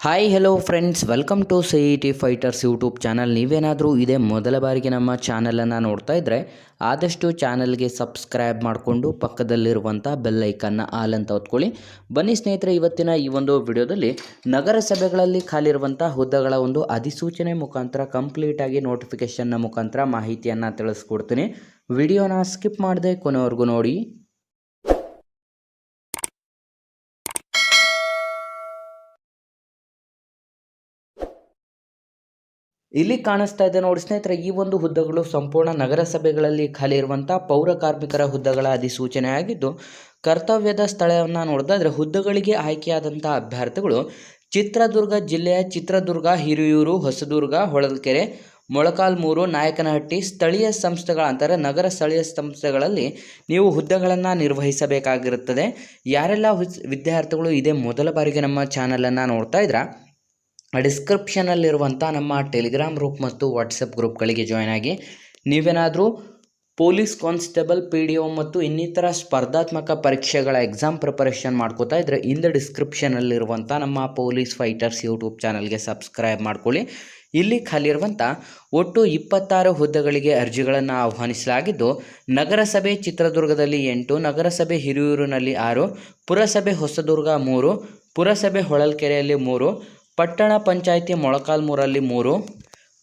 Hi hello friends welcome to C E T fighters YouTube channel ನೀವೇನಾದರೂ ಇದೇ ಮೊದಲ ಬಾರಿಗೆ ನಮ್ಮ ಚಾನಲನ್ನು ನೋಡ್ತಾ ಇದ್ದರೆ ಆದಷ್ಟು ಚಾನಲ್ಗೆ ಸಬ್ಸ್ಕ್ರೈಬ್ ಮಾಡಿಕೊಂಡು ಪಕ್ಕದಲ್ಲಿರುವಂಥ ಬೆಲ್ ಐಕನ್ನ ಆಲ್ ಅಂತ ಹೊತ್ಕೊಳ್ಳಿ. ಬನ್ನಿ ಸ್ನೇಹಿತರೆ, ಇವತ್ತಿನ ಈ ಒಂದು ವಿಡಿಯೋದಲ್ಲಿ ನಗರಸಭೆಗಳಲ್ಲಿ ಖಾಲಿರುವಂಥ ಹುದ್ದೆಗಳ ಒಂದು ಅಧಿಸೂಚನೆ ಮುಖಾಂತರ ಕಂಪ್ಲೀಟಾಗಿ ನೋಟಿಫಿಕೇಷನ್ನ ಮುಖಾಂತರ ಮಾಹಿತಿಯನ್ನು ತಿಳಿಸ್ಕೊಡ್ತೀನಿ. ವಿಡಿಯೋನ ಸ್ಕಿಪ್ ಮಾಡದೆ ಕೊನೆವರೆಗೂ ನೋಡಿ. ಇಲ್ಲಿ ಕಾಣಿಸ್ತಾ ಇದೆ ನೋಡಿ ಸ್ನೇಹಿತರೆ, ಈ ಒಂದು ಹುದ್ದೆಗಳು ಸಂಪೂರ್ಣ ನಗರಸಭೆಗಳಲ್ಲಿ ಖಾಲಿ ಇರುವಂಥ ಪೌರ ಕಾರ್ಮಿಕರ ಹುದ್ದೆಗಳ ಅಧಿಸೂಚನೆ ಆಗಿದ್ದು ಕರ್ತವ್ಯದ ಸ್ಥಳವನ್ನು ನೋಡಿದ್ರೆ ಹುದ್ದೆಗಳಿಗೆ ಆಯ್ಕೆಯಾದಂಥ ಅಭ್ಯರ್ಥಿಗಳು ಚಿತ್ರದುರ್ಗ ಜಿಲ್ಲೆಯ ಚಿತ್ರದುರ್ಗ, ಹಿರಿಯೂರು, ಹೊಸದುರ್ಗ, ಹೊಳಲ್ಕೆರೆ, ಮೊಳಕಾಲ್ಮೂರು, ನಾಯಕನಹಟ್ಟಿ ಸ್ಥಳೀಯ ಸಂಸ್ಥೆಗಳ ಅಂತಾರೆ ನಗರ ಸ್ಥಳೀಯ ಸಂಸ್ಥೆಗಳಲ್ಲಿ ನೀವು ಹುದ್ದೆಗಳನ್ನು ನಿರ್ವಹಿಸಬೇಕಾಗಿರುತ್ತದೆ. ಯಾರೆಲ್ಲ ವಿದ್ಯಾರ್ಥಿಗಳು ಇದೇ ಮೊದಲ ಬಾರಿಗೆ ನಮ್ಮ ಚಾನಲನ್ನು ನೋಡ್ತಾ ಇದ್ರ ಡಿಸ್ಕ್ರಿಪ್ಷನಲ್ಲಿರುವಂಥ ನಮ್ಮ ಟೆಲಿಗ್ರಾಮ್ ಗ್ರೂಪ್ ಮತ್ತು ವಾಟ್ಸಪ್ ಗ್ರೂಪ್ಗಳಿಗೆ ಜಾಯ್ನ್ ಆಗಿ ನೀವೇನಾದರೂ police constable, P D O ಮತ್ತು ಇನ್ನಿತರ ಸ್ಪರ್ಧಾತ್ಮಕ ಪರೀಕ್ಷೆಗಳ ಎಕ್ಸಾಮ್ ಪ್ರಿಪರೇಷನ್ ಮಾಡ್ಕೋತಾ ಇದ್ದರೆ ಇಂದ ಡಿಸ್ಕ್ರಿಪ್ಷನಲ್ಲಿರುವಂಥ ನಮ್ಮ ಪೊಲೀಸ್ ಫೈಟರ್ಸ್ ಯೂಟ್ಯೂಬ್ ಚಾನಲ್ಗೆ ಸಬ್ಸ್ಕ್ರೈಬ್ ಮಾಡ್ಕೊಳ್ಳಿ. ಇಲ್ಲಿ ಖಾಲಿರುವಂಥ ಒಟ್ಟು ಇಪ್ಪತ್ತಾರು ಹುದ್ದೆಗಳಿಗೆ ಅರ್ಜಿಗಳನ್ನು ಆಹ್ವಾನಿಸಲಾಗಿದ್ದು, ನಗರಸಭೆ ಚಿತ್ರದುರ್ಗದಲ್ಲಿ ಎಂಟು, ನಗರಸಭೆ ಹಿರಿಯೂರಿನಲ್ಲಿ ಆರು, ಪುರಸಭೆ ಹೊಸದುರ್ಗ ಮೂರು, ಪುರಸಭೆ ಹೊಳಲ್ಕೆರೆಯಲ್ಲಿ ಮೂರು ಪಟ್ಟಣ ಪಂಚಾಯಿತಿ ಮೊಳಕಾಲ್ಮೂರಲ್ಲಿ ಮೂರು,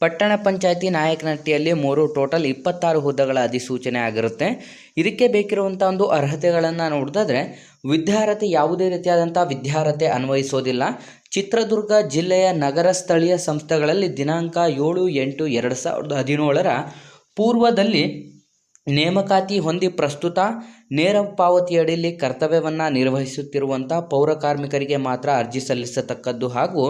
ಪಟ್ಟಣ ಪಂಚಾಯಿತಿ ನಾಯಕನಟ್ಟಿಯಲ್ಲಿ ಮೂರು, ಟೋಟಲ್ ಇಪ್ಪತ್ತಾರು ಹುದ್ದೆಗಳ ಅಧಿಸೂಚನೆ ಆಗಿರುತ್ತೆ. ಇದಕ್ಕೆ ಬೇಕಿರುವಂಥ ಒಂದು ಅರ್ಹತೆಗಳನ್ನು ನೋಡಿದ್ರೆ ವಿದ್ಯಾರ್ಹತೆ ಯಾವುದೇ ರೀತಿಯಾದಂಥ ವಿದ್ಯಾರ್ಹತೆ ಅನ್ವಯಿಸೋದಿಲ್ಲ. ಚಿತ್ರದುರ್ಗ ಜಿಲ್ಲೆಯ ನಗರ ಸ್ಥಳೀಯ ಸಂಸ್ಥೆಗಳಲ್ಲಿ ದಿನಾಂಕ ಏಳು ಎಂಟು ಎರಡು ಸಾವಿರದ ಹದಿನೇಳರ ಪೂರ್ವದಲ್ಲಿ ನೇಮಕಾತಿ ಹೊಂದಿ ಪ್ರಸ್ತುತ ನೇರ ಪಾವತಿಯಡಿಯಲ್ಲಿ ಕರ್ತವ್ಯವನ್ನು ನಿರ್ವಹಿಸುತ್ತಿರುವಂಥ ಪೌರ ಕಾರ್ಮಿಕರಿಗೆ ಮಾತ್ರ ಅರ್ಜಿ ಸಲ್ಲಿಸತಕ್ಕದ್ದು ಹಾಗೂ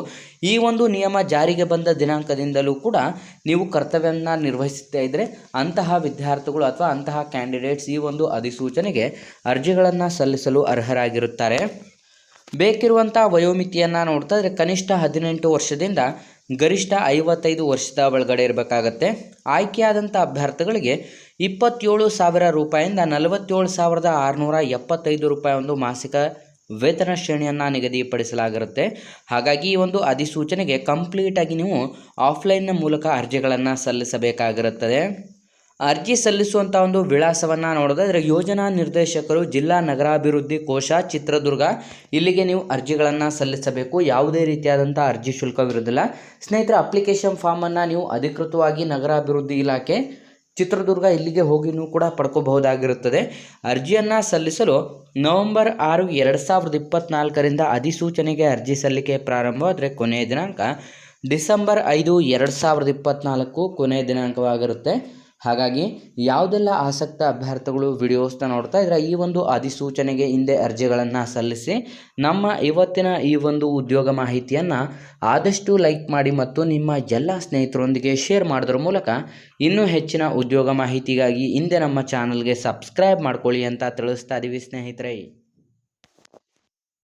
ಈ ಒಂದು ನಿಯಮ ಜಾರಿಗೆ ಬಂದ ದಿನಾಂಕದಿಂದಲೂ ಕೂಡ ನೀವು ಕರ್ತವ್ಯವನ್ನು ನಿರ್ವಹಿಸುತ್ತಾ ಇದ್ದರೆ ಅಂತಹ ವಿದ್ಯಾರ್ಥಿಗಳು ಅಥವಾ ಅಂತಹ ಕ್ಯಾಂಡಿಡೇಟ್ಸ್ ಈ ಒಂದು ಅಧಿಸೂಚನೆಗೆ ಅರ್ಜಿಗಳನ್ನು ಸಲ್ಲಿಸಲು ಅರ್ಹರಾಗಿರುತ್ತಾರೆ. ಬೇಕಿರುವಂಥ ವಯೋಮಿತಿಯನ್ನು ನೋಡ್ತಾ ಇದ್ರೆ ಕನಿಷ್ಠ ಹದಿನೆಂಟು ವರ್ಷದಿಂದ ಗರಿಷ್ಠ ಐವತ್ತೈದು ವರ್ಷದ ಒಳಗಡೆ ಇರಬೇಕಾಗತ್ತೆ. ಆಯ್ಕೆಯಾದಂಥ ಅಭ್ಯರ್ಥಿಗಳಿಗೆ ಇಪ್ಪತ್ತೇಳು ಸಾವಿರ ರೂಪಾಯಿಂದ ನಲವತ್ತೇಳು ಸಾವಿರದ ಆರುನೂರ ಎಪ್ಪತ್ತೈದು ರೂಪಾಯಿ ಒಂದು ಮಾಸಿಕ ವೇತನ ಶ್ರೇಣಿಯನ್ನು ನಿಗದಿಪಡಿಸಲಾಗಿರುತ್ತೆ. ಹಾಗಾಗಿ ಈ ಒಂದು ಅಧಿಸೂಚನೆಗೆ ಕಂಪ್ಲೀಟಾಗಿ ನೀವು ಆಫ್ಲೈನ್ನ ಮೂಲಕ ಅರ್ಜಿಗಳನ್ನು ಸಲ್ಲಿಸಬೇಕಾಗಿರುತ್ತದೆ. ಅರ್ಜಿ ಸಲ್ಲಿಸುವಂಥ ಒಂದು ವಿಳಾಸವನ್ನು ನೋಡೋದಾದರೆ ಯೋಜನಾ ನಿರ್ದೇಶಕರು ಜಿಲ್ಲಾ ನಗರಾಭಿವೃದ್ಧಿ ಕೋಶ ಚಿತ್ರದುರ್ಗ, ಇಲ್ಲಿಗೆ ನೀವು ಅರ್ಜಿಗಳನ್ನು ಸಲ್ಲಿಸಬೇಕು. ಯಾವುದೇ ರೀತಿಯಾದಂಥ ಅರ್ಜಿ ಶುಲ್ಕವಿರುವುದಿಲ್ಲ. ಸ್ನೇಹಿತರ, ಅಪ್ಲಿಕೇಶನ್ ಫಾರ್ಮನ್ನು ನೀವು ಅಧಿಕೃತವಾಗಿ ನಗರಾಭಿವೃದ್ಧಿ ಇಲಾಖೆ ಚಿತ್ರದುರ್ಗ ಇಲ್ಲಿಗೆ ಹೋಗಿನೂ ಕೂಡ ಪಡ್ಕೋಬಹುದಾಗಿರುತ್ತದೆ. ಅರ್ಜಿಯನ್ನು ಸಲ್ಲಿಸಲು ನವೆಂಬರ್ ಆರು ಎರಡು ಸಾವಿರದ ಇಪ್ಪತ್ತ್ನಾಲ್ಕರಿಂದ ಅಧಿಸೂಚನೆಗೆ ಅರ್ಜಿ ಸಲ್ಲಿಕೆ ಪ್ರಾರಂಭ, ಆದರೆ ಕೊನೆಯ ದಿನಾಂಕ ಡಿಸೆಂಬರ್ ಐದು ಎರಡು ಸಾವಿರದ ಇಪ್ಪತ್ತ್ನಾಲ್ಕು ಕೊನೆಯ ದಿನಾಂಕವಾಗಿರುತ್ತೆ. ಹಾಗಾಗಿ ಯಾವುದೆಲ್ಲ ಆಸಕ್ತ ಅಭ್ಯರ್ಥಿಗಳು ವಿಡಿಯೋಸ್ನ ನೋಡ್ತಾ ಇದ್ರೆ ಈ ಒಂದು ಅಧಿಸೂಚನೆಗೆ ಹಿಂದೆ ಅರ್ಜಿಗಳನ್ನು ಸಲ್ಲಿಸಿ ನಮ್ಮ ಇವತ್ತಿನ ಈ ಒಂದು ಉದ್ಯೋಗ ಮಾಹಿತಿಯನ್ನು ಆದಷ್ಟು ಲೈಕ್ ಮಾಡಿ ಮತ್ತು ನಿಮ್ಮ ಎಲ್ಲ ಸ್ನೇಹಿತರೊಂದಿಗೆ ಶೇರ್ ಮಾಡೋದ್ರ ಮೂಲಕ ಇನ್ನೂ ಹೆಚ್ಚಿನ ಉದ್ಯೋಗ ಮಾಹಿತಿಗಾಗಿ ಹಿಂದೆ ನಮ್ಮ ಚಾನಲ್ಗೆ ಸಬ್ಸ್ಕ್ರೈಬ್ ಮಾಡ್ಕೊಳ್ಳಿ ಅಂತ ತಿಳಿಸ್ತಾ ಇದ್ದೀವಿ ಸ್ನೇಹಿತರೆ.